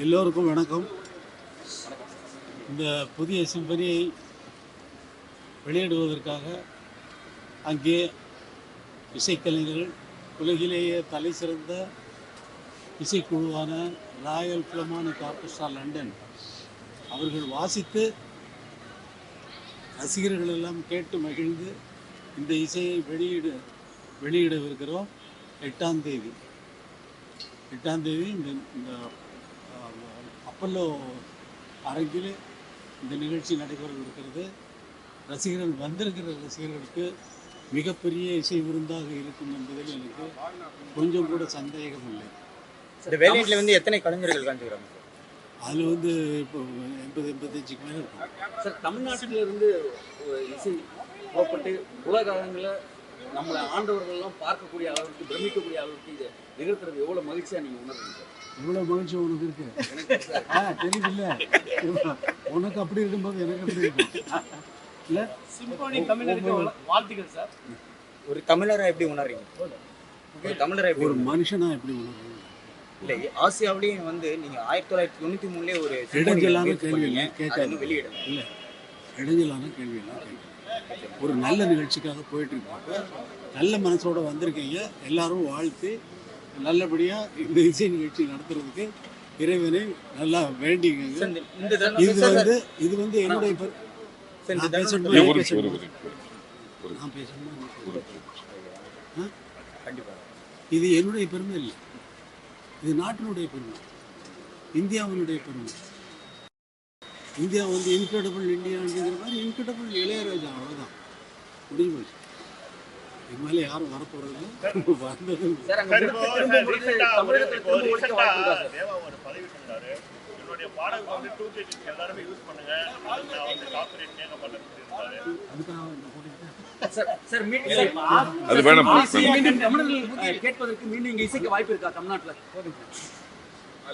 எல்லோருக்கும் வணக்கம். இந்த புதிய சிம்பனியை வெளியிடுவதற்காக அங்கே இசைக்கலைஞர்கள் உலகிலேயே தலை சிறந்த இசைக்குழுவான ராயல் ஃபிலமானிக் ஆர்கெஸ்ட்ரா லண்டன் அவர்கள் வாசித்து ரசிகர்கள் எல்லாம் கேட்டு மகிழ்ந்து இந்த இசையை வெளியிட வெளியிடவிருக்கிறோம். எட்டாம் தேதி. எட்டாம் தேதி இந்த அப்பல்லோ அரங்கில் இந்த நிகழ்ச்சி நடைபெற இருக்கிறது ரசிகர்கள் வந்திருக்கிற ரசிகர்களுக்கு மிகப்பெரிய இசை விருந்தாக இருக்கும் என்பதில் எனக்கு கொஞ்சம் கூட சந்தேகம் இல்லை. இந்த வேலையில வந்து எத்தனை கலைஞர்கள் கலந்துக்கிறாங்க? அதில் வந்து இப்போ எண்பது எண்பத்தஞ்சுக்கு மேலே இருக்கும். சார் தமிழ்நாட்டில இருந்து ஒரு இசை புறப்பட்டு உலக நம்மளை ஆண்டவர்கள்லாம் பார்க்கக்கூடிய அளவுக்கு பிரமிக்கக்கூடிய அளவுக்கு இதை நிகழ்த்துறது எவ்வளவு மகிழ்ச்சியா நீங்க உணர்றீங்க? இவ்வளோ மகிழ்ச்சி உனக்கு இருக்கு. ஆ தெரியுதுல்ல உனக்கு அப்படி இருக்கும்போது எனக்கு அப்படி இருக்கும் இல்லை? சிம்போனி தமிழருக்கு வாழ்த்துக்கள் சார். ஒரு தமிழரை எப்படி உணர்றீங்க? ஒரு தமிழரை எப்படி ஒரு? மனுஷனா எப்படி உணர்றீங்க? இல்லை ஆசியாவிலேயும் வந்து நீங்க ஆயிரத்தி தொள்ளாயிரத்தி தொண்ணூத்தி மூணுலயே ஒரு இடைஞ்சலான கேள்வி கேட்காது. இன்னும் வெளியிடல. இல்லை இடைஞ்சலான கேள்வியெல்லாம் கேட்குறேன் ஒரு நல்ல நிகழ்ச்சிக்காக போயிட்டு இருக்காங்க நல்ல மனசோட வந்திருக்கீங்க. எல்லாரும் வாழ்த்து நல்லபடியாக இந்த இசை நிகழ்ச்சி நடத்துறதுக்கு இறைவனை நல்லா தருணம் இது வந்து இது வந்து என்னுடைய நான் பேசணுமா? இது என்னுடைய பெருமை இல்லை. இது நாட்டினுடைய பெருமை. இந்தியாவினுடைய பெருமை. இந்தியா வந்து இன்கிரெடிபிள் இந்தியா அப்படிங்கிற மாதிரி இன்கிரெடிபிள் இளையராஜா அவ்வளோதான் முடிஞ்சு போச்சு இது மேலே யாரும் வரப்போறது வந்தது அது வேணும், கேட்பதற்கு மீண்டும் இசைக்க வாய்ப்பு இருக்கா தமிழ்நாட்டுல?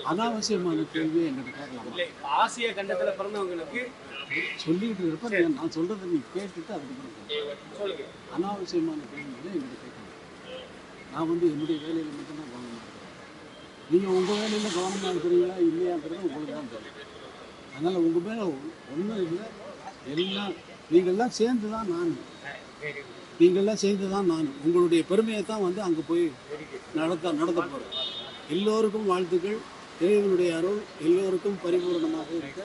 அனாவசியமான கேள்வி என்கிட்ட கேட்கலாம்? ஆசிய கண்டத்துல பிறந்தவங்களுக்கு சொல்லிட்டு இருப்ப நீ- நான் சொல்றதை நீ கேட்டுட்டு அதுக்கப்புறம். அனாவசியமான கேள்விகளை என்கிட்ட கேட்கணும் நான் வந்து என்னுடைய வேலையில் மட்டும்தான் கவனமாக இருக்கிறேன் நீங்கள் உங்கள் வேலையில் கவனமாக இருக்கிறீங்களா இல்லையாங்கிறது உங்களுக்கு தான் தெரியும். அதனால் உங்கள் மேலே ஒன்றும் இல்லை. எல்லாம் நீங்கள்லாம் சேர்ந்து தான் நான் நீங்கள்லாம் சேர்ந்து தான் நான் உங்களுடைய பெருமையை தான் வந்து அங்கே போய் நடத்த நடத்த போகிறேன் எல்லோருக்கும் வாழ்த்துக்கள். இறைவனுடைய அருள் எல்லோருக்கும் பரிபூர்ணமாக இருக்க.